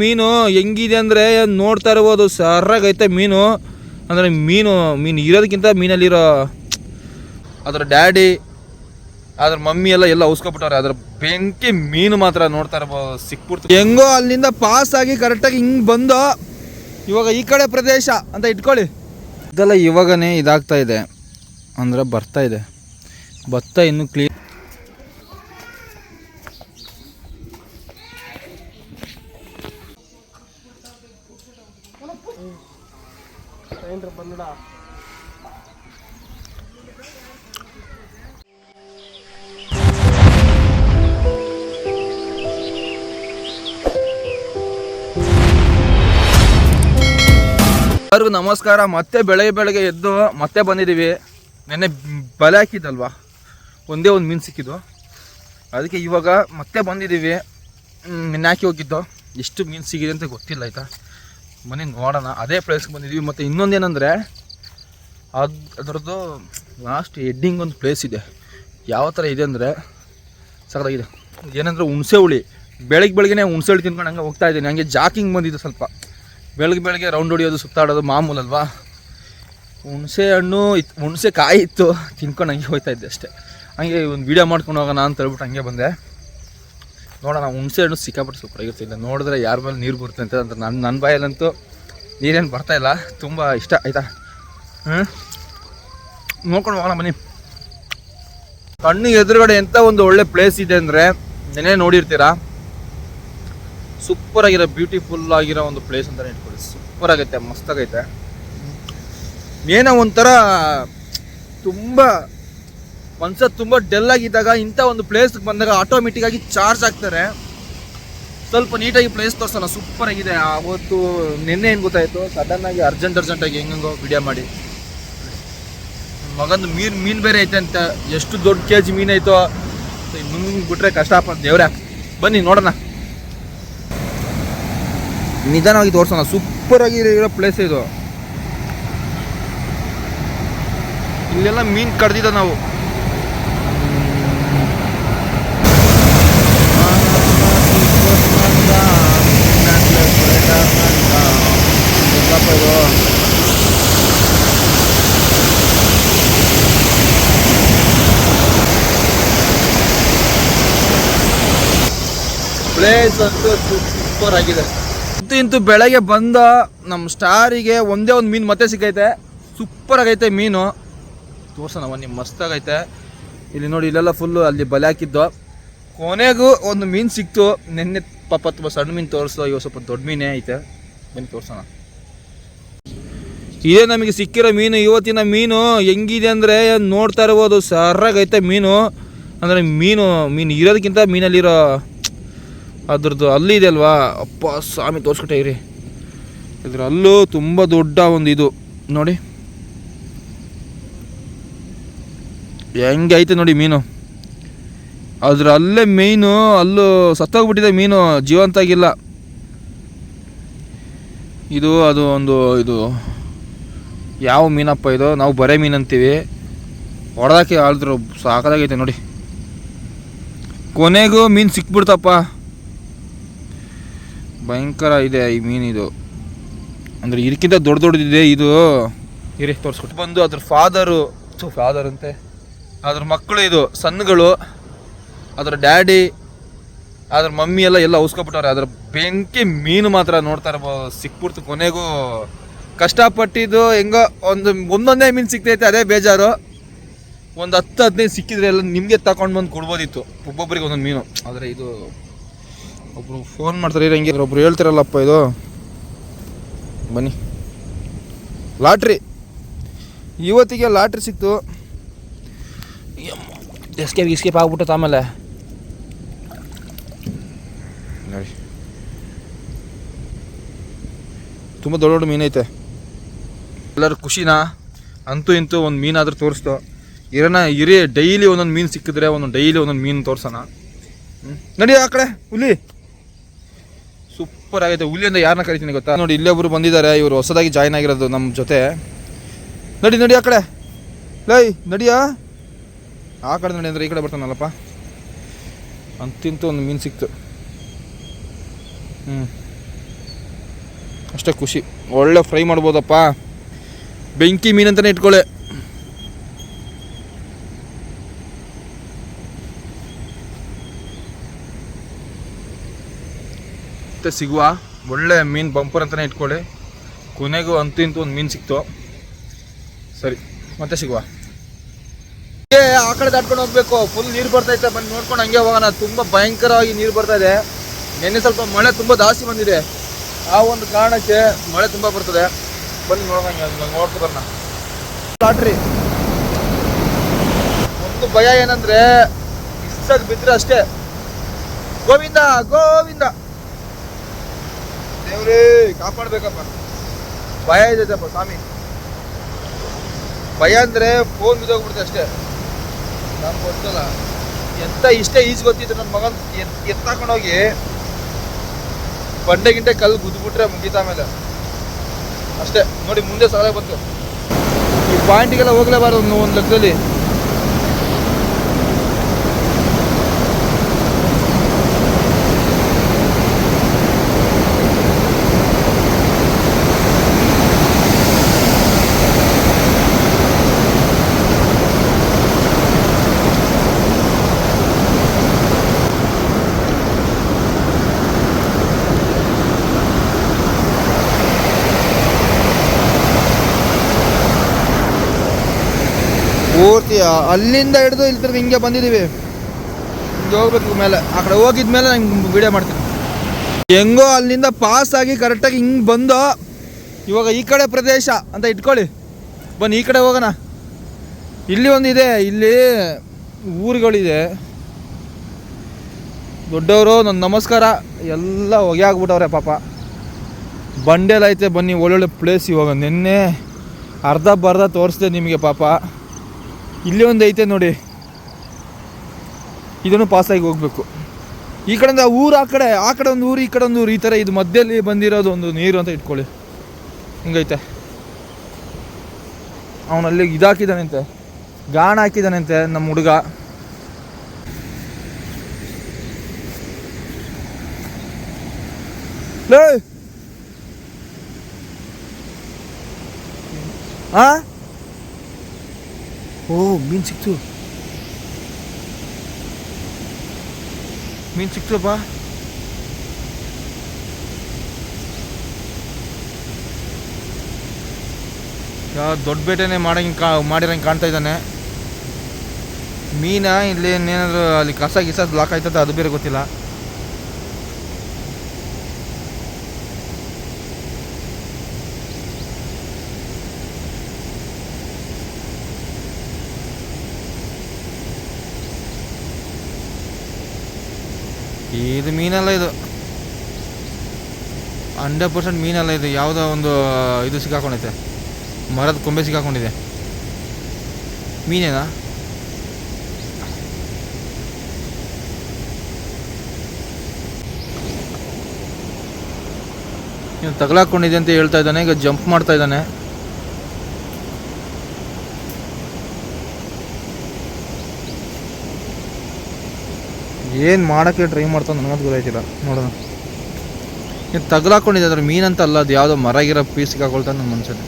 ಮೀನು ಹೆಂಗಿದೆ ಅಂದರೆ ನೋಡ್ತಾ ಇರ್ಬೋದು. ಸರ್ರಾಗೈತೆ ಮೀನು. ಅಂದರೆ ಮೀನು ಮೀನು ಇರೋದಕ್ಕಿಂತ ಮೀನಲ್ಲಿರೋ ಅದ್ರ ಡ್ಯಾಡಿ, ಅದ್ರ ಮಮ್ಮಿ ಎಲ್ಲ ಎಲ್ಲ ಉಸ್ಕೊಬಿಟ್ಟವ್ರೆ. ಅದ್ರ ಬೆಂಕಿ ಮೀನು ಮಾತ್ರ ನೋಡ್ತಾ ಇರ್ಬೋದು. ಸಿಕ್ಬಿಡ್ತು. ಹೆಂಗೋ ಅಲ್ಲಿಂದ ಪಾಸ್ ಆಗಿ ಕರೆಕ್ಟಾಗಿ ಹಿಂಗೆ ಬಂದು ಇವಾಗ ಈ ಕಡೆ ಪ್ರದೇಶ ಅಂತ ಇಟ್ಕೊಳ್ಳಿ. ಇದೆಲ್ಲ ಇವಾಗನೇ ಇದಾಗ್ತಾ ಇದೆ. ಅಂದ್ರೆ ಬರ್ತಾ ಇದೆ. ಭತ್ತ ಇನ್ನೂ ಕ್ಲೀನ್ ಎಲ್ಲರಿಗೂ ನಮಸ್ಕಾರ. ಮತ್ತೆ ಬೆಳಗ್ಗೆ ಬೆಳಗ್ಗೆ ಎದ್ದು ಮತ್ತೆ ಬಂದಿದ್ದೀವಿ. ನೆನ್ನೆ ಬಲೆ ಹಾಕಿದ್ದಲ್ವಾ? ಒಂದೇ ಒಂದು ಮೀನು ಸಿಕ್ಕಿದ್ದು. ಅದಕ್ಕೆ ಇವಾಗ ಮತ್ತೆ ಬಂದಿದ್ದೀವಿ. ನೆನ್ನೆ ಹಾಕಿ ಹೋಗಿದ್ದು. ಎಷ್ಟು ಮೀನು ಸಿಗಿದೆ ಅಂತ ಗೊತ್ತಿಲ್ಲ, ಆಯಿತಾ? ಬನ್ನಿ ನೋಡೋಣ. ಅದೇ ಪ್ಲೇಸ್ಗೆ ಬಂದಿದ್ದೀವಿ ಮತ್ತು ಇನ್ನೊಂದೇನೆಂದರೆ ಅದು ಅದರದ್ದು ಲಾಸ್ಟ್ ಎಡ್ಡಿಂಗ್ ಒಂದು ಪ್ಲೇಸ್ ಇದೆ. ಯಾವ ಥರ ಇದೆ ಅಂದರೆ ಸಖತ್ತಾಗಿದೆ ಏನಂದರೆ ಹುಣಸೆ ಹುಳಿ. ಬೆಳಗ್ಗೆ ಬೆಳಗ್ಗೆ ಹುಣಸೆ ಹುಳಿ ತಿನ್ಕೊಂಡು ಹಂಗೆ ಹೋಗ್ತಾ ಇದ್ದೀನಿ. ಹಂಗೆ ಜಾಕಿಂಗ್ ಬಂದಿದ್ದು ಸ್ವಲ್ಪ. ಬೆಳಗ್ಗೆ ಬೆಳಗ್ಗೆ ರೌಂಡ್ ಹೊಡಿಯೋದು, ಸುತ್ತಾಡೋದು ಮಾಮೂಲಲ್ವಾ ಹುಣಸೆ ಹಣ್ಣು ಇತ್ತು ಹುಣಸೆ ಕಾಯಿ ಇತ್ತು, ತಿನ್ಕೊಂಡು ಹಂಗೆ ಹೋಗ್ತಾ ಇದ್ದೆ ಅಷ್ಟೇ. ಹಂಗೆ ಒಂದು ವೀಡಿಯೋ ಮಾಡ್ಕೊಂಡು ಹೋಗೋಣ ಅಂತ ಹೇಳ್ಬಿಟ್ಟು ಹಂಗೆ ಬಂದೆ. ನೋಡೋಣ, ಹುಣಸೆ ಹಣ್ಣು ಸಿಕ್ಕಾಪಟ್ಟೆ ಇಲ್ಲ ನೋಡಿದ್ರೆ ಯಾರ ಮೇಲೆ ನೀರು ಬರುತ್ತೆ ಅಂತ ಅಂದ್ರೆ ನನ್ನ ನನ್ನ ಬಾಯಲ್ಲಂತೂ ನೀರೇನು ಬರ್ತಾ ಇಲ್ಲ. ತುಂಬ ಇಷ್ಟ, ಆಯಿತಾ? ಹ್ಞೂ ನೋಡ್ಕೊಂಡು ಹೋಗೋಣ ಬನ್ನಿ. ಕಣ್ಣು ಎದುರುಗಡೆ ಎಂಥ ಒಂದು ಒಳ್ಳೆ ಪ್ಲೇಸ್ ಇದೆ ಅಂದರೆ ನೆನೆ ನೋಡಿರ್ತೀರಾ? ಸೂಪರ್ ಆಗಿರೋ ಬ್ಯೂಟಿಫುಲ್ ಆಗಿರೋ ಒಂದು ಪ್ಲೇಸ್ ಅಂತಲೇ ಇಟ್ಕೊಳ್ಳಿ. ಸೂಪರ್ ಆಗೈತೆ ಮಸ್ತಾಗೈತೆ ಏನೋ ಒಂಥರ ತುಂಬ ಮನ್ಸ ತುಂಬ ಆಗಿದ್ದಾಗ ಇಂಥ ಒಂದು ಪ್ಲೇಸ್ಗೆ ಬಂದಾಗ ಆಟೋಮೆಟಿಕ್ಕಾಗಿ ಚಾರ್ಜ್ ಆಗ್ತಾರೆ. ಸ್ವಲ್ಪ ನೀಟಾಗಿ ಪ್ಲೇಸ್ ತೋರಿಸೋಣ ಸೂಪರ್ ಆಗಿದೆ. ಆವತ್ತು ನಿನ್ನೆ ಏನು ಗೊತ್ತಾಯ್ತು? ಸಡನ್ ಆಗಿ ಅರ್ಜೆಂಟ್ ಅರ್ಜೆಂಟಾಗಿ ಹೆಂಗಂಗೋ ವಿಡಿಯೋ ಮಾಡಿ. ಮಗಂದು ಮೀನು ಮೀನು ಬೇರೆ ಐತೆ ಅಂತ, ಎಷ್ಟು ದೊಡ್ಡ ಕೆ ಜಿ ಮೀನು ಐತೋ ಮುಂದೆ ಬಿಟ್ರೆ ಕಷ್ಟಪ್ಪ ದೇವ್ರೆ. ಬನ್ನಿ, ನೋಡೋಣ. ನಿಧಾನವಾಗಿ ತೋರಿಸೋಣ ಸೂಪರ್ ಇರೋ ಪ್ಲೇಸ್ ಇದು. ಇಲ್ಲೆಲ್ಲ ಮೀನು ಕಡ್ದಿದ್ದ ನಾವು ಎಲ್ಲಪ್ಪ ಇದು ಪ್ಲೇಸ್ ಅಂತೂ ಸೂಪರ್ ಆಗಿದೆ. ಇಂತು ಇಂತು ಬೆಳಗ್ಗೆ ಬಂದ ನಮ್ಮ ಸ್ಟಾರಿಗೆ ಒಂದೇ ಒಂದು ಮೀನು ಮತ್ತೆ ಸಿಕ್ಕೈತೆ ಸೂಪರ್ ಆಗೈತೆ ಮೀನು. ತೋರ್ಸೋಣ ನಿಮ್ಮ ಮಸ್ತಾಗೈತೆ ಇಲ್ಲಿ ನೋಡಿ, ಇಲ್ಲೆಲ್ಲ ಫುಲ್ಲು ಅಲ್ಲಿ ಬಲೆ ಹಾಕಿದ್ದು. ಕೊನೆಗೂ ಒಂದು ಮೀನು ಸಿಕ್ತು. ನಿನ್ನೆ ಪಾಪ ತುಂಬ ಸಣ್ಣ ಮೀನು ತೋರಿಸೋ ಇವಾಗ ಸ್ವಲ್ಪ ದೊಡ್ಡ ಮೀನೇ ಐತೆ. ಬನ್ನಿ ತೋರ್ಸೋಣ. ಇದೇ ನಮಗೆ ಸಿಕ್ಕಿರೋ ಮೀನು, ಇವತ್ತಿನ ಮೀನು ಹೆಂಗಿದೆ ಅಂದರೆ ನೋಡ್ತಾ ಇರ್ಬೋದು. ಸರ್ರಾಗೈತೆ ಮೀನು. ಅಂದರೆ ಮೀನು ಮೀನು ಇರೋದಕ್ಕಿಂತ ಮೀನಲ್ಲಿರೋ ಅದ್ರದ್ದು ಅಲ್ಲಿ ಇದೆ ಅಲ್ವಾ? ಅಪ್ಪ ಸ್ವಾಮಿ ತೋರಿಸ್ಕೊಟ್ಟೆ ಇರಿ ಇದ್ರ ಅಲ್ಲೂ ತುಂಬ ದೊಡ್ಡ ಒಂದು ಇದು. ನೋಡಿ. ಹೆಂಗೆ ಐತೆ ನೋಡಿ ಮೀನು. ಅದ್ರ ಅಲ್ಲೇ ಮೀನು, ಅಲ್ಲೂ ಸತ್ತೋಗ್ಬಿಟ್ಟಿದೆ ಮೀನು ಜೀವಂತ ಆಗಿಲ್ಲ ಇದು, ಅದು ಒಂದು ಇದು. ಯಾವ ಮೀನಪ್ಪ ಇದು? ನಾವು ಬರೇ ಮೀನು ಅಂತೀವಿ. ಹೊಡೆದಾಕಿ ಆಳಿದ್ರು ಸಾಕಾಗೈತೆ ನೋಡಿ. ಕೊನೆಗೂ ಮೀನು ಸಿಕ್ಬಿಡ್ತಪ್ಪ. ಭಯಂಕರ ಇದೆ ಈ ಇದು. ಅಂದರೆ ಇದಕ್ಕಿಂತ ದೊಡ್ಡ ದೊಡ್ಡದಿದೆ ಇದು. ಇರಿ ತೋರಿಸ್ಕೊಟ್ಟು ಬಂದು ಅದ್ರ ಫಾದರು ಫಾದರ್ ಅಂತೆ. ಅದ್ರ ಮಕ್ಕಳು ಇದು ಸಣ್ಣಗಳು ಅದ್ರ ಡ್ಯಾಡಿ ಅದ್ರ ಮಮ್ಮಿ ಎಲ್ಲ ಎಲ್ಲ ಉಸ್ಕೊಬಿಟ್ಟವ್ರೆ. ಅದ್ರ ಬೆಂಕಿ ಮೀನು ಮಾತ್ರ ನೋಡ್ತಾ ಇರ್ಬೋದು ಸಿಕ್ಬಿಡ್ತು ಕೊನೆಗೂ. ಕಷ್ಟಪಟ್ಟಿದ್ದು ಹೆಂಗೋ ಒಂದು ಒಂದೊಂದೇ ಮೀನು ಸಿಕ್ತೈತೆ ಅದೇ ಬೇಜಾರು. ಒಂದು ಹತ್ತು ಹದಿನೈದು ಸಿಕ್ಕಿದ್ರೆ ಎಲ್ಲ ನಿಮಗೆ ತಗೊಂಡು ಬಂದು ಕೊಡ್ಬೋದಿತ್ತು. ಒಬ್ಬೊಬ್ಬರಿಗೆ ಒಂದೊಂದು ಮೀನು. ಆದರೆ ಇದು ಒಬ್ರು ಫೋನ್ ಮಾಡ್ತಾರೆ ಹಂಗೆ. ಒಬ್ರು ಹೇಳ್ತಿರಲ್ಲಪ್ಪ ಇದು. ಬನ್ನಿ. ಲಾಟ್ರಿ. ಇವತ್ತಿಗೆ ಲಾಟ್ರಿ ಸಿಕ್ತು. ಎಸ್ಕೇಪ್ ಇಸ್ಕೇಪ್ ಆಗ್ಬಿಟ್ಟು ಆಮೇಲೆ. ನೋಡಿ. ತುಂಬ ದೊಡ್ಡ ದೊಡ್ಡ ಮೀನೈತೆ ಎಲ್ಲರೂ ಖುಷಿನಾ? ಅಂತೂ ಇಂತೂ ಒಂದು ಮೀನಾದ್ರೂ ತೋರಿಸ್ತು. ಇರೋಣ ಇರಿ ಡೈಲಿ ಒಂದೊಂದು ಮೀನು ಸಿಕ್ಕಿದ್ರೆ ಒಂದೊಂದು ಡೈಲಿ ಒಂದೊಂದು ಮೀನು ತೋರ್ಸೋಣ. ನಡಿ ಆ ಕಡೆ ಹುಲಿ. ಸೂಪರ್ ಆಗೈತೆ ಹುಲಿಯಿಂದ ಯಾರನ್ನ ಕರಿತೀನಿ ಗೊತ್ತಾ? ನೋಡಿ, ಇಲ್ಲೇ ಒಬ್ರು ಬಂದಿದ್ದಾರೆ. ಇವರು ಹೊಸದಾಗಿ ಜಾಯ್ನ್ ಆಗಿರೋದು ನಮ್ಮ ಜೊತೆ. ನಡಿ ನಡಿ ಆ ಕಡೆ. ಲೈ, ನಡಿಯಾ? ಆ ಕಡೆ ನಡಿ ಅಂದ್ರೆ ಈ ಕಡೆ ಬರ್ತಾನಲ್ಲಪ್ಪ. ಅಂತಿಂತೂ ಒಂದು ಮೀನು ಸಿಕ್ತು. ಹ್ಞೂ ಅಷ್ಟೇ ಖುಷಿ. ಒಳ್ಳೆ ಫ್ರೈ ಮಾಡ್ಬೋದಪ್ಪ. ಬೆಂಕಿ ಮೀನು ಅಂತಲೇ ಇಟ್ಕೊಳ್ಳಿ ಮತ್ತೆ ಸಿಗುವ ಒಳ್ಳೆ ಮೀನು ಬಂಪರ್ ಅಂತಲೇ ಇಟ್ಕೊಳ್ಳಿ. ಕೊನೆಗೂ ಅಂತೂ ಇಂತೂ ಒಂದು ಮೀನು ಸಿಕ್ತು. ಸರಿ, ಮತ್ತೆ ಸಿಗುವ. ಆ ಕಡೆ ದಾಟ್ಕೊಂಡು ಹೋಗ್ಬೇಕು. ಫುಲ್ ನೀರು ಬರ್ತೈತೆ ಬಂದು ನೋಡ್ಕೊಂಡು ಹಂಗೆ ಹೋಗೋಣ. ತುಂಬ ಭಯಂಕರವಾಗಿ ನೀರು ಬರ್ತಾ ಇದೆ. ನಿನ್ನೆ ಸ್ವಲ್ಪ ಮಳೆ ತುಂಬ ಜಾಸ್ತಿ ಬಂದಿದೆ. ಆ ಒಂದು ಕಾರಣಕ್ಕೆ ಮಳೆ ತುಂಬ ಬರ್ತದೆ. ಬಂದು ನೋಡೋಣ ಹಂಗೆ. ನೋಡ್ಕೊ ಬರೋಣ. ಲಾಟ್ರಿ. ಒಂದು ಭಯ ಏನಂದ್ರೆ, ಇಷ್ಟಾಗಿ ಬಿದ್ರೆ ಅಷ್ಟೇ. ಗೋವಿಂದ ಗೋವಿಂದ. ಕಾಪಾಡ್ಬೇಕಪ್ಪ. ಭಯ ಇದೆಯಪ್ಪ ಸ್ವಾಮಿ. ಭಯ ಅಂದ್ರೆ ಫೋನ್ ಬಿದ್ದೋಗ್ಬಿಡುತ್ತೆ ಅಷ್ಟೇ. ನಮ್ಗೆ ಗೊತ್ತಲ್ಲ. ಎಂತ ಇಷ್ಟೇ ಈಜ್ ಗೊತ್ತಿದ್ರು ನನ್ನ ಮಗನ್ ಎತ್, ಎತ್ತಾಕೊಂಡೋಗಿ ಬಂಡೆ ಗಿಂಡೆ ಕಲ್ಲು ಗುದ್ಬಿಟ್ರೆ ಮುಗೀತ ಆಮೇಲೆ. ಅಷ್ಟೇ. ನೋಡಿ, ಮುಂದೆ ಸಾಲ ಬಂತು. ಈ ಪಾಯಿಂಟ್ಗೆಲ್ಲ ಹೋಗ್ಲೇಬಾರ್ದು ಒಂದು ಲೆಕ್ಕದಲ್ಲಿ ಪೂರ್ತಿ ಆ- ಅಲ್ಲಿಂದ ಹಿಡಿದು ಇಲ್ಲಿ ತಿರ್ಗಿ ಹಿಂಗೆ ಬಂದಿದ್ದೀವಿ. ಹಿಂಗೆ ಹೋಗ್ಬೇಕು ಮೇಲೆ. ಆ ಕಡೆ ಹೋಗಿದ್ಮೇಲೆ ನಂಗೆ ವಿಡಿಯೋ ಮಾಡ್ತೀನಿ. ಹೆಂಗೋ ಅಲ್ಲಿಂದ ಪಾಸ್ ಆಗಿ ಕರೆಕ್ಟಾಗಿ ಹಿಂಗೆ ಬಂದು ಇವಾಗ ಈ ಕಡೆ ಪ್ರದೇಶ ಅಂತ ಇಟ್ಕೊಳ್ಳಿ. ಬನ್ನಿ, ಈ ಕಡೆ ಹೋಗೋಣ. ಇಲ್ಲಿ ಒಂದಿದೆ ಇಲ್ಲಿ ಊರುಗಳಿದೆ. ದೊಡ್ಡವರು ನನ್ನ ನಮಸ್ಕಾರ. ಎಲ್ಲ ಹೊಗೆ ಆಗ್ಬಿಟ್ಟವ್ರೆ ಪಾಪ ಬಂಡೆಲೈತೆ ಬನ್ನಿ ಒಳ್ಳೊಳ್ಳೆ ಪ್ಲೇಸ್ ಇವಾಗ. ನಿನ್ನೆ ಅರ್ಧ ಬರ್ಧ ತೋರಿಸ್ದೆ ನಿಮಗೆ ಪಾಪ. ಇಲ್ಲಿ ಒಂದು ಐತೆ ನೋಡಿ. ಇದನ್ನು ಪಾಸಾಗಿ ಹೋಗಬೇಕು. ಈ ಕಡೆಯಿಂದ ಊರು ಆ ಕಡೆ ಆ ಕಡೆ ಒಂದು ಊರು, ಈ ಕಡೆ ಒಂದು ಊರು, ಈ ಥರ ಇದು ಮಧ್ಯದಲ್ಲಿ ಬಂದಿರೋದು ಒಂದು ನೀರು ಅಂತ ಇಟ್ಕೊಳ್ಳಿ. ಹಿಂಗೈತೆ. ಅವನಲ್ಲಿ ಇದಾಕಿದ್ದಾನಂತೆ ಗಾಣ ಹಾಕಿದ್ದಾನಂತೆ ನಮ್ಮ ಹುಡುಗ. ಹಾಂ ಓ, ಮೀನು ಸಿಕ್ತು. ಮೀನು ಸಿಕ್ತಪ್ಪ ಯಾವ ದೊಡ್ಡ ಬೇಟೆನೆ ಮಾಡಂಗೆ ಕಾ, ಮಾಡಿರಂಗೆ ಕಾಣ್ತಾ ಇದ್ದಾನೆ. ಮೀನಾ ಇಲ್ಲಿ ಏನೇನಾದರೂ ಅಲ್ಲಿ ಕಸ ಗಿಸ ಬ್ಲಾಕ್ ಆಯ್ತದ ಅದು ಬೇರೆ ಗೊತ್ತಿಲ್ಲ ಇದು ಮೀನಲ್ಲ ಇದು. ಹಂಡ್ರೆಡ್ ಪರ್ಸೆಂಟ್ ಮೀನಲ್ಲ ಇದು. ಯಾವುದೋ ಒಂದು ಇದು ಸಿಕ್ಕಾಕೊಂಡೈತೆ ಮರದ ಕೊಂಬೆ ಸಿಕ್ಕಾಕೊಂಡಿದೆ. ಮೀನೇನಾ? ತಗಲಾಕೊಂಡಿದೆ ಅಂತ ಹೇಳ್ತಾ ಇದ್ದಾನೆ. ಈಗ ಜಂಪ್ ಮಾಡ್ತಾ ಇದ್ದಾನೆ. ಏನು ಮಾಡೋಕ್ಕೆ ಟ್ರೈ ಮಾಡ್ತಾನೆ ನನಗಂತೂ ಗೊತ್ತಾಯ್ತಿಲ್ಲ. ನೋಡೋಣ. ಇದು ತಗಲಾಕೊಂಡಿದೆ ಅದ್ರ ಮೀನಂತ ಅಲ್ಲ ಅದು ಯಾವುದೋ ಮರಗಿರೋ ಪೀಸ್ಗೆ ಹಾಕೊಳ್ತಾನೆ ನಮ್ಮ ಮನ್ಸಲ್ಲಿ.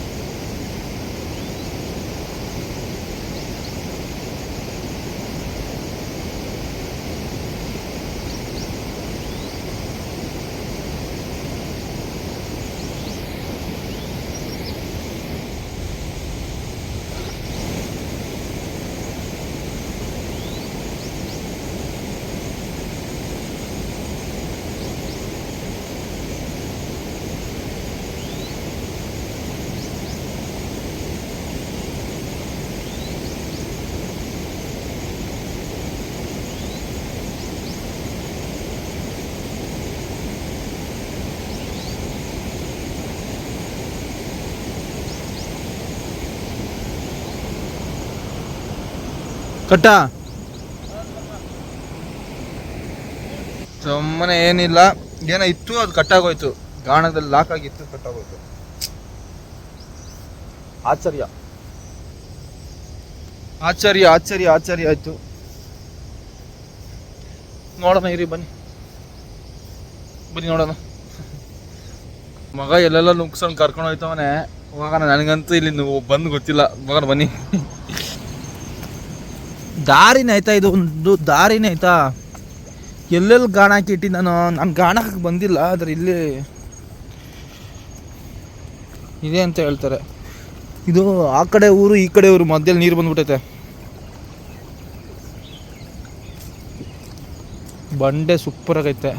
ಕಟ್ಟ. ಸುಮ್ಮನೆ ಏನಿಲ್ಲ. ಏನೋ ಇತ್ತು, ಅದು ಕಟ್ಟಾಗೋಯ್ತು. ಗಾಣದಲ್ಲಿ ಲಾಕ್ ಆಗಿತ್ತು ಕಟ್ಟಾಗೋಯ್ತು. ಆಶ್ಚರ್ಯ. ಆಶ್ಚರ್ಯ ಆಶ್ಚರ್ಯ ಆಶ್ಚರ್ಯ ಆಯ್ತು. ನೋಡೋಣ, ಇರಿ, ಬನ್ನಿ. ಬನ್ನಿ, ನೋಡೋಣ. ಮಗ ಎಲ್ಲೆಲ್ಲ ನುಗ್ಸ್ಕೊಂಡು ಕರ್ಕೊಂಡು ಹೋಯ್ತವನೆ. ಹೋಗೋಣ, ನನಗಂತೂ ಇಲ್ಲಿ ಬಂದು ಗೊತ್ತಿಲ್ಲ. ಮಗನ ಬನ್ನಿ. ದಾರಿನೇ ಆಯ್ತಾ ಇದು ಒಂದು ದಾರಿನೇ ಆಯ್ತಾ ಎಲ್ಲೆಲ್ಲಿ ಗಾಣ ಹಾಕಿ ಇಟ್ಟಿ ನಾನು ನಾನು ಗಾಣ ಹಾಕಿ ಬಂದಿಲ್ಲ, ಆದರೆ ಇಲ್ಲಿ ಇದೆ ಅಂತ ಹೇಳ್ತಾರೆ. ಇದು ಆ ಕಡೆ ಊರು, ಈ ಕಡೆ ಊರು, ಮಧ್ಯದಲ್ಲಿ ನೀರು ಬಂದ್ಬಿಟ್ಟೈತೆ. ಬಂಡೆ ಸೂಪರ್ ಆಗೈತೆ.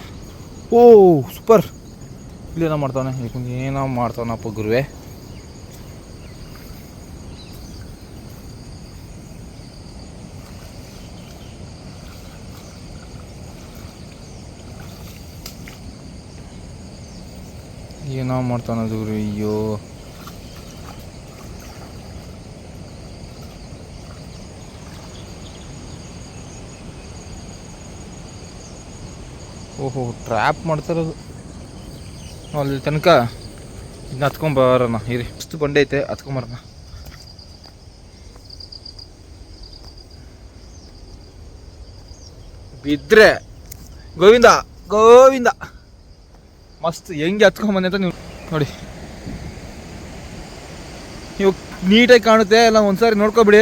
ಓ ಸೂಪರ್ ಇಲ್ಲೇನೋ ಮಾಡ್ತಾನೆ ಏನೋ ಮಾಡ್ತಾವನಪ್ಪ ಗುರುವೆ. ಏನೋ ಮಾಡ್ತಾನ ಗುರು ಅಯ್ಯೋ. ಓಹೋ ಟ್ರ್ಯಾಪ್ ಮಾಡ್ತಾರದು ಅಲ್ಲಿ ತನಕ ಇದನ್ನ ಹತ್ಕೊಂಬರೋಣ ಇರಿ ಅಷ್ಟು ಬಂಡೆ ಐತೆ ಹತ್ಕೊಂಬರೋಣ ಬಿದ್ರೆ, ಗೋವಿಂದ ಗೋವಿಂದ. ಮಸ್ತ್, ಹೆಂಗೆ ಹತ್ಕೊಂಬಂದೆ ಅಂತ ನೀವು ನೋಡಿ. ನೀವು ನೀಟಾಗಿ ಕಾಣುತ್ತೆ, ಎಲ್ಲ ಒಂದ್ಸಾರಿ ನೋಡ್ಕೊಬಿಡಿ.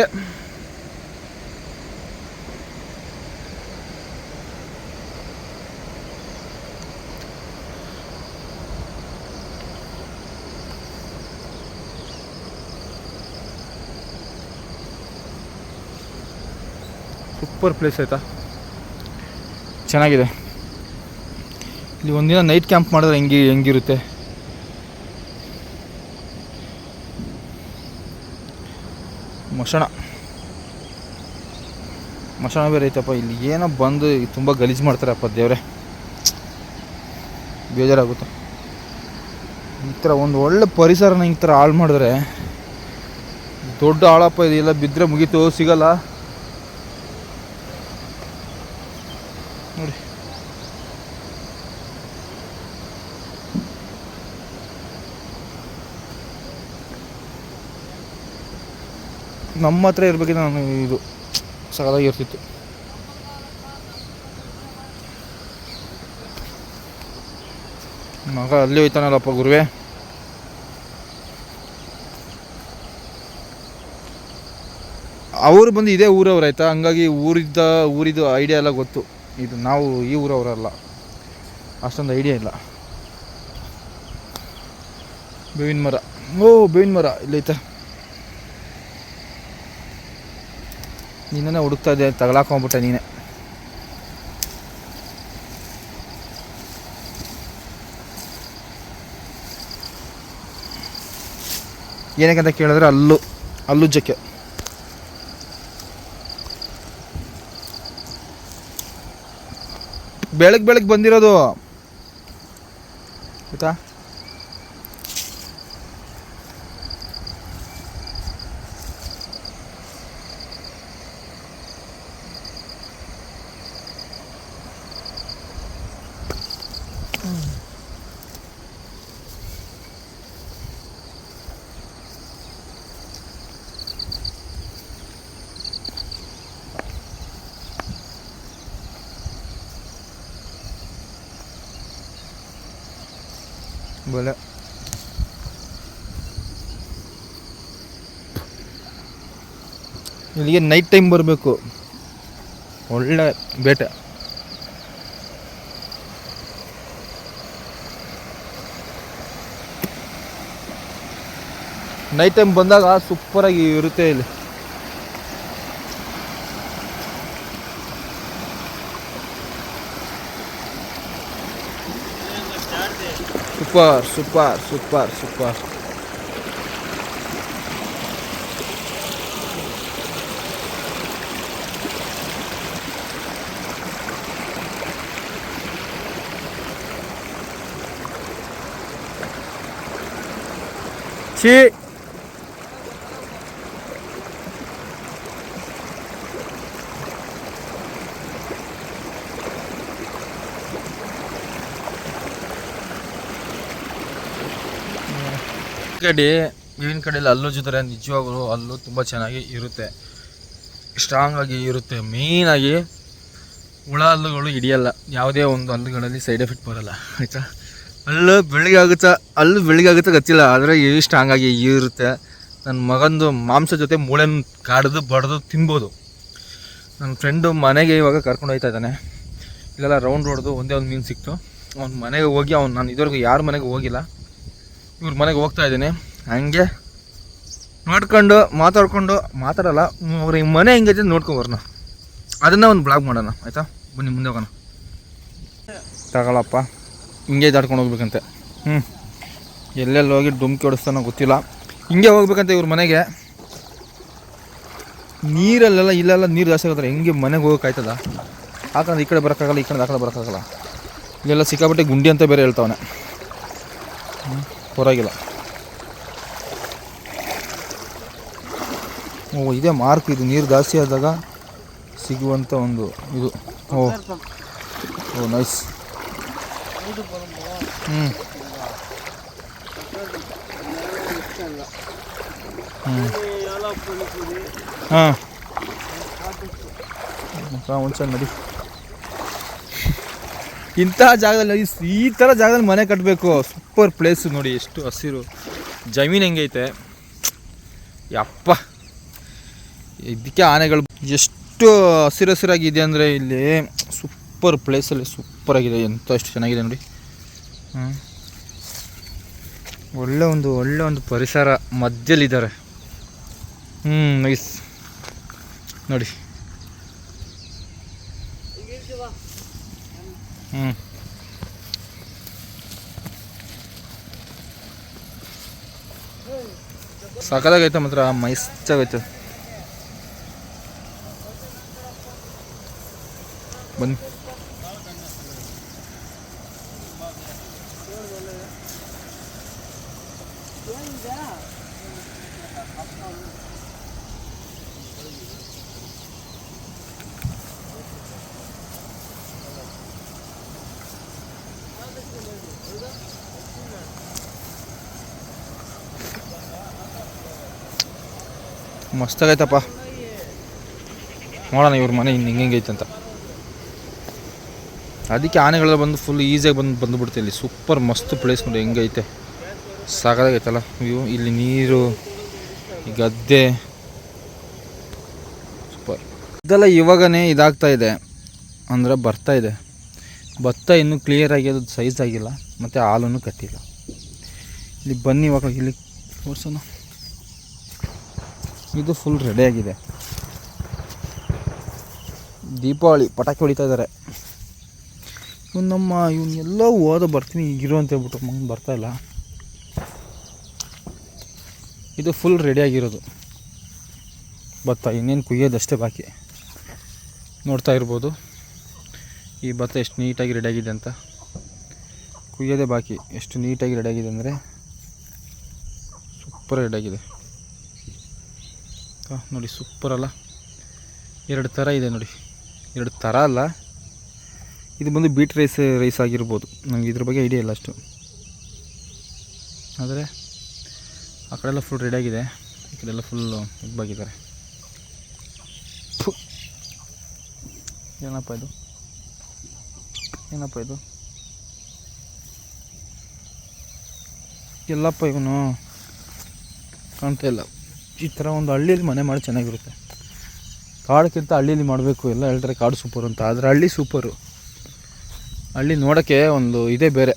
ಸೂಪರ್ ಪ್ಲೇಸ್ ಆಯ್ತಾ? ಚೆನ್ನಾಗಿದೆ. ಇಲ್ಲಿ ಒಂದಿನ ನೈಟ್ ಕ್ಯಾಂಪ್ ಮಾಡಿದ್ರೆ ಹೆಂಗಿ, ಹೆಂಗಿರುತ್ತೆ? ಮಸಣ ಮಸಣ ಬೇರೆ ಐತಪ್ಪ, ಇಲ್ಲಿ ಏನೋ ಬಂದು ತುಂಬ ಗಲೀಜು ಮಾಡ್ತಾರಪ್ಪ ದೇವ್ರೆ. ಬೇಜಾರಾಗುತ್ತೆ. ಈ ಥರ ಒಂದು ಒಳ್ಳೆ ಪರಿಸರನ ಈ ಥರ ಹಾಳು ಮಾಡಿದ್ರೆ ದೊಡ್ಡ ಆಳಪ್ಪ ಇದೆಲ್ಲ ಬಿದ್ದರೆ ಮುಗೀತು, ಸಿಗಲ್ಲ. ನಮ್ಮ ಹತ್ರ ಇರಬೇಕಿದ್ರೆ ನಾನು ಇದು ಸಗದಾಗಿ ಇರ್ತಿತ್ತು ಮಗ ಅಲ್ಲಿ ಹೋಯ್ತಾನಲ್ಲಪ್ಪ ಗುರುವೆ. ಅವರು ಬಂದು ಇದೇ ಊರವ್ರು ಆಯ್ತಾ? ಹಂಗಾಗಿ ಊರಿದ್ದ, ಊರಿದ್ದು ಐಡಿಯಾ ಎಲ್ಲ ಗೊತ್ತು. ಇದು ನಾವು ಈ ಊರವರಲ್ಲ. ಅಷ್ಟೊಂದು ಐಡಿಯಾ ಇಲ್ಲ. ಬೇವಿನ ಮರ. ಓ, ಬೇವಿನ ಮರ. ಇಲ್ಲೈತೆ ನೀನೇ ಹುಡುಕ್ತಾ ಇದ್ದೆ ತಗಲಾಕೊಂಬಿಟ್ಟೆ ನೀನೆ. ಏನಕ್ಕಂತ ಕೇಳಿದ್ರೆ ಅಲ್ಲು ಅಲ್ಲುಜ್ಜಕ್ಕೆ ಬೆಳಗ್ಗೆ ಬೆಳಗ್ಗೆ ಬಂದಿರೋದು. ಆಯ್ತಾ ಬಲೆ ಇಲ್ಲಿಗೆ ನೈಟ್ ಟೈಮ್ ಬರಬೇಕು. ಒಳ್ಳೆ ಬೇಟೆ. ನೈಟ್ ಟೈಮ್ ಬಂದಾಗ ಸೂಪರಾಗಿ ಇರುತ್ತೆ ಇಲ್ಲಿ. ಸೂಪರ್ ಸೂಪರ್ ಸೂಪರ್ ಸೂಪರ್ ಛೀ ಕಡೆ ಕಡೆಯಲ್ಲಿ ಹಲ್ಲು ಜೊತೆ ನಿಜವಾಗ್ಲೂ ಅಲ್ಲೂ ತುಂಬ ಚೆನ್ನಾಗಿ ಇರುತ್ತೆ. ಸ್ಟ್ರಾಂಗ್ ಆಗಿ ಇರುತ್ತೆ. ಮೇಯ್ನಾಗಿ ಹುಳ ಹಲ್ಲುಗಳು ಹಿಡಿಯಲ್ಲ. ಯಾವುದೇ ಒಂದು ಹಲ್ಲುಗಳಲ್ಲಿ ಸೈಡ್ ಎಫೆಕ್ಟ್ ಬರಲ್ಲ. ಆಯಿತಾ? ಅಲ್ಲೂ ಬೆಳಿಗ್ಗೆ ಆಗುತ್ತಾ, ಅಲ್ಲೂ ಬೆಳಿಗ್ಗೆ ಆಗುತ್ತೆ ಗೊತ್ತಿಲ್ಲ, ಆದರೆ ಎಷ್ಟು ಸ್ಟ್ರಾಂಗ್ ಆಗಿ ಇರುತ್ತೆ. ನನ್ನ ಮಗಂದು ಮಾಂಸ ಜೊತೆ ಮೂಳೆನ ಕಾಡ್ದು, ಬಡ್ದು ತಿನ್ಬೋದು. ನನ್ನ ಫ್ರೆಂಡು ಮನೆಗೆ ಇವಾಗ ಕರ್ಕೊಂಡು ಹೋಗ್ತಾ ಇದ್ದಾನೆ. ಇಲ್ಲೆಲ್ಲ ರೌಂಡ್ ಹೊಡೆದು ಒಂದೇ ಒಂದು ಮೀನು ಸಿಕ್ತು. ಅವ್ನ ಮನೆಗೆ ಹೋಗಿ, ಅವ್ನು ನಾನು ಇದುವರೆಗೂ ಯಾರ ಮನೆಗೆ ಹೋಗಿಲ್ಲ. ಇವ್ರ ಮನೆಗೆ ಹೋಗ್ತಾ ಇದ್ದೀನಿ. ಹಂಗೆ ನೋಡ್ಕೊಂಡು, ಮಾತಾಡ್ಕೊಂಡು, ಮಾತಾಡಲ್ಲ, ಅವ್ರ ಈ ಮನೆ ಹೆಂಗೈತೆ ನೋಡ್ಕೊಬರೋಣ ಅದನ್ನು ಒಂದು ಬ್ಲಾಗ್ ಮಾಡೋಣ, ಆಯಿತಾ? ಬನ್ನಿ, ಮುಂದೆ ಹೋಗೋಣ. ತಗೊಳಪ್ಪ. ಹಿಂಗೆ ದಾಟ್ಕೊಂಡು ಹೋಗ್ಬೇಕಂತೆ. ಹ್ಞೂ ಎಲ್ಲೆಲ್ಲಿ ಹೋಗಿ ಡುಮ್ಕಿ ಹೊಡಿಸ್ತಾನೋ ಗೊತ್ತಿಲ್ಲ. ಹಿಂಗೆ ಹೋಗ್ಬೇಕಂತೆ ಇವ್ರ ಮನೆಗೆ. ನೀರಲ್ಲೆಲ್ಲ ಇಲ್ಲೆಲ್ಲ ನೀರು ಜಾಸ್ತಿ ಆಗುತ್ತೆ. ಹೆಂಗೆ ಮನೆಗೆ ಹೋಗೋಕ್ಕಾಯ್ತದ ಯಾಕಂದ್ರೆ ಈ ಕಡೆ ಬರೋಕ್ಕಾಗಲ್ಲ ಈ ಕಡೆ ಆ ಕಡೆ ಬರೋಕ್ಕಾಗಲ್ಲ. ಇಲ್ಲೆಲ್ಲ ಸಿಕ್ಕಾಪಟ್ಟೆ ಗುಂಡಿ ಅಂತ ಬೇರೆ ಹೇಳ್ತಾವನೆ. ಹ್ಞೂ ಪರವಾಗಿಲ್ಲ. ಓ ಇದೇ ಮಾರ್ಕ್ ಇದು. ನೀರು ಜಾಸ್ತಿ ಆದಾಗ ಸಿಗುವಂಥ ಒಂದು ಇದು. ಓ. ಓ ನೈಸ್. ಒಂದ್ಸಲ ನಡಿ. ಇಂತಹ ಜಾಗದಲ್ಲಿ ಈ ಥರ ಜಾಗದಲ್ಲಿ ಮನೆ ಕಟ್ಟಬೇಕು ಸೂಪರ್ ಪ್ಲೇಸ್ ನೋಡಿ, ಎಷ್ಟು ಹಸಿರು. ಜಮೀನು ಹೆಂಗೈತೆ ಯಪ್ಪ. ಇದಕ್ಕೆ ಆನೆಗಳು ಎಷ್ಟು ಹಸಿರು ಹಸಿರಾಗಿದೆ ಅಂದರೆ ಇಲ್ಲಿ ಸೂಪರ್ ಪ್ಲೇಸಲ್ಲಿ ಸೂಪರ್ ಆಗಿದೆ ಅಷ್ಟು ಚೆನ್ನಾಗಿದೆ ನೋಡಿ. ಒಳ್ಳೆ ಒಂದು ಒಳ್ಳೆ ಒಂದು ಪರಿಸರ ಮಧ್ಯಲ್ಲಿದ್ದಾರೆ. ಹ್ಞೂ ನೈಸ್. ನೋಡಿ. ಹ್ಞೂ ಸಖತ್ತಾಗೈತೆ ಮಾತ್ರ ಮೈಸ್ಟಾಗೈತೆ ಬನ್ನಿ ಮಸ್ತಾಗೈತಪ್ಪ ನೋಡೋಣ ಇವ್ರ ಮನೆ ಇನ್ನು ಹಿಂಗೆ ಅಂತ. ಅದಕ್ಕೆ ಆನೆಗಳೆಲ್ಲ ಬಂದು ಫುಲ್ ಈಸಿಯಾಗಿ ಬಂದು ಬಂದುಬಿಡುತ್ತೆ ಇಲ್ಲಿ. ಸೂಪರ್ ಮಸ್ತ್ ಪ್ಲೇಸ್ ನೋಡಿ, ಹೆಂಗೈತೆ. ಸಾಕಾಗೈತಲ್ಲ. ವ್ಯೂ ಇಲ್ಲಿ ನೀರು ಗದ್ದೆ. ಸೂಪರ್ ಇದೆಲ್ಲ ಇವಾಗನೇ ಇದಾಗ್ತಾ ಇದೆ. ಅಂದರೆ ಬರ್ತಾ ಇದೆ. ಭತ್ತ ಇನ್ನೂ ಕ್ಲಿಯರಾಗಿ ಅದು ಸೈಜ್ ಆಗಿಲ್ಲ. ಮತ್ತು ಹಾಲನ್ನು ಕಟ್ಟಿಲ್ಲ. ಇಲ್ಲಿ ಬನ್ನಿ ಇವಾಗ ಇಲ್ಲಿ. ತೋರ್ಸೋಣ. ಇದು ಫುಲ್ ರೆಡಿಯಾಗಿದೆ ದೀಪಾವಳಿ, ಪಟಾಕಿ ಹೊಡಿತಾ ಇದ್ದಾರೆ ಇವ್ನು ನಮ್ಮ ಎಲ್ಲ ಓದ ಬರ್ತೀನಿ ಈಗಿರು ಅಂತ ಹೇಳ್ಬಿಟ್ಟು ಬರ್ತಾ ಇಲ್ಲ. ಇದು ಫುಲ್ ರೆಡಿಯಾಗಿರೋದು ಭತ್ತ, ಇನ್ನೇನು ಕುಯ್ಯೋದಷ್ಟೇ ಬಾಕಿ. ನೋಡ್ತಾ ಇರ್ಬೋದು. ಈ ಭತ್ತ ಎಷ್ಟು ನೀಟಾಗಿ ರೆಡಿಯಾಗಿದೆ ಅಂತ. ಕುಯ್ಯೋದೇ ಬಾಕಿ. ಎಷ್ಟು ನೀಟಾಗಿ ರೆಡಿಯಾಗಿದೆ ಅಂದರೆ ಸೂಪರ್ ರೆಡಿಯಾಗಿದೆ ನೋಡಿ ಸೂಪರ್ ಅಲ್ಲ. ಎರಡು ಥರ ಇದೆ ನೋಡಿ. ಎರಡು ಥರ ಅಲ್ಲ. ಇದು ಬಂದು ಬೀಟ್ ರೈಸ್ ರೈಸ್ ಆಗಿರ್ಬೋದು. ನನಗೆ ಇದ್ರ ಬಗ್ಗೆ ಐಡಿಯಾ ಇಲ್ಲ ಅಷ್ಟು. ಆದರೆ, ಆ ಕಡೆ ಫುಲ್ ರೆಡಿಯಾಗಿದೆ ಈ ಕಡೆ ಎಲ್ಲ ಫುಲ್ಲು ಇದ್ದಾಗಿದ್ದಾರೆ ಏನಪ್ಪ ಇದು? ಏನಪ್ಪ ಇದು? ಎಲ್ಲಪ್ಪ ಇವನು? ಕಾಣ್ತಾ ಇಲ್ಲ. ಈ ಥರ ಒಂದು ಹಳ್ಳಿಯಲ್ಲಿ ಮನೆ ಮಾಡಿ ಚೆನ್ನಾಗಿರುತ್ತೆ. ಕಾಡಕ್ಕಿಂತ ಹಳ್ಳಿಲಿ ಮಾಡಬೇಕು, ಎಲ್ಲ ಹೇಳ್ತಾರೆ ಕಾಡು ಸೂಪರ್ ಅಂತ. ಆದರೆ ಹಳ್ಳಿ ಸೂಪರು. ಹಳ್ಳಿ ನೋಡೋಕ್ಕೆ ಒಂದು ಇದೇ ಬೇರೆ.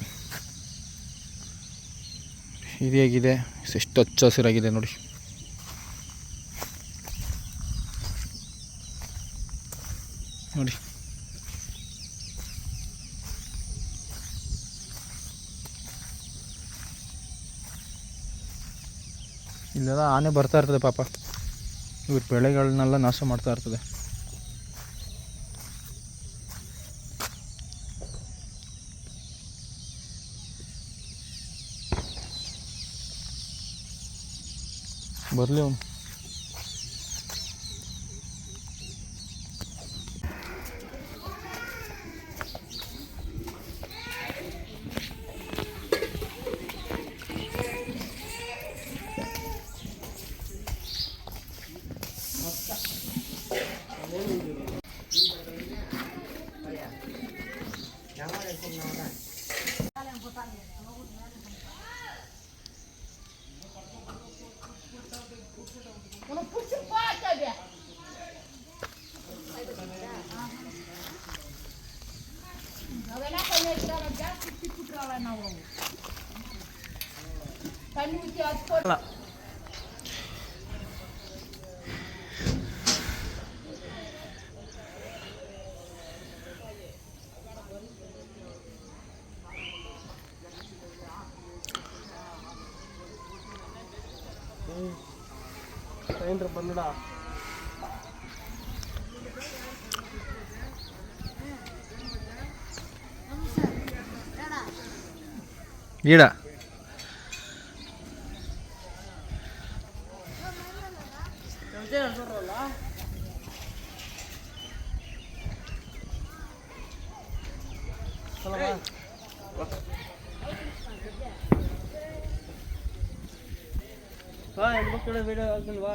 ಇದು ಹೇಗಿದೆ ಎಷ್ಟು ಹಚ್ಚ ಹಸಿರಾಗಿದೆ ನೋಡಿ ನೋಡಿ. ಇಲ್ಲೆಲ್ಲ ಆನೆ ಬರ್ತಾ ಇರ್ತದೆ ಪಾಪ. ಇವ್ರ ಬೆಳೆಗಳನ್ನೆಲ್ಲ ನಾಶ ಮಾಡ್ತಾ ಇರ್ತದೆ. ಬರಲಿ ಅವನು. தண்ணி ஊற்றி அது போடலாம் பண்ணுடா ಹಾಕಿಲ್ವಾ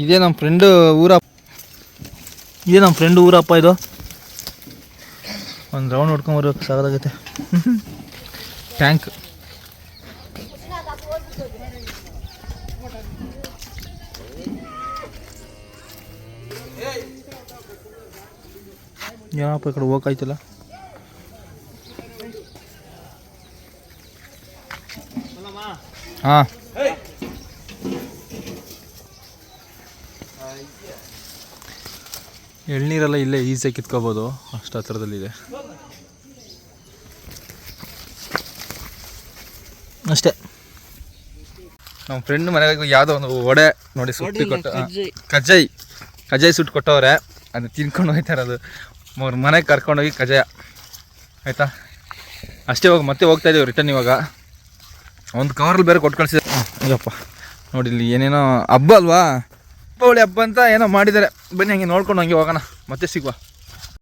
ಇದೇ ನಮ್ಮ ಫ್ರೆಂಡ್ ಊರ ಇದೇ ನಮ್ಮ ಫ್ರೆಂಡ್ ಊರಪ್ಪ ಇದು. ಒಂದು ರೌಂಡ್ ಹೊಡ್ಕೊಂಬರ್ಬೇಕು ಸಾಕಾಗತ್ತೆ ಟ್ಯಾಂಕ್ ಏನಪ್ಪ ಈ ಕಡೆ ಹೋಗಾಯ್ತಲ್ಲ ಹಾಂ. ಎಳ್ನೀರೆಲ್ಲ ಇಲ್ಲೇ ಈಸಿಯಾಗಿ ಕಿತ್ಕೋಬೋದು. ಅಷ್ಟು ಹತ್ರದಲ್ಲಿದೆ. ಅಷ್ಟೇ. ನಮ್ಮ ಫ್ರೆಂಡ್ ಮನೆಗೆ ಯಾವುದೋ ಒಂದು ವಡೆ ನೋಡಿ ಸುಟ್ಟಿ ಕೊಟ್ಟು ಕಜ್ಜಾಯಿ. ಕಜ್ಜಾಯಿ. ಸುಟ್ಟು ಕೊಟ್ಟವ್ರೆ. ಅದು ತಿನ್ಕೊಂಡು ಹೋಯ್ತಾರೆ ಅದು ಅವ್ರ ಮನೆಗೆ ಕರ್ಕೊಂಡೋಗಿ ಕಜ್ಜಾಯ. ಆಯಿತಾ? ಅಷ್ಟೇ ಹೋಗಿ ಮತ್ತೆ ಹೋಗ್ತಾ ಇದ್ದೀವಿ ರಿಟರ್ನ್ ಇವಾಗ. ಒಂದು ಕವರಲ್ಲಿ ಬೇರೆ ಕೊಟ್ಟು ಕಳಿಸಿದೆ ಅಯ್ಯಪ್ಪ ನೋಡಿ ಇಲ್ಲಿ ಏನೇನೋ ಹಬ್ಬ ಅಲ್ವಾ? ದೀಪಾವಳಿ ಹಬ್ಬ ಅಂತ ಏನೋ ಮಾಡಿದ್ದಾರೆ. ಬನ್ನಿ ಹಂಗೆ ನೋಡ್ಕೊಂಡು ಹಂಗೆ ಹೋಗೋಣ. ಮತ್ತೆ ಸಿಗುವ.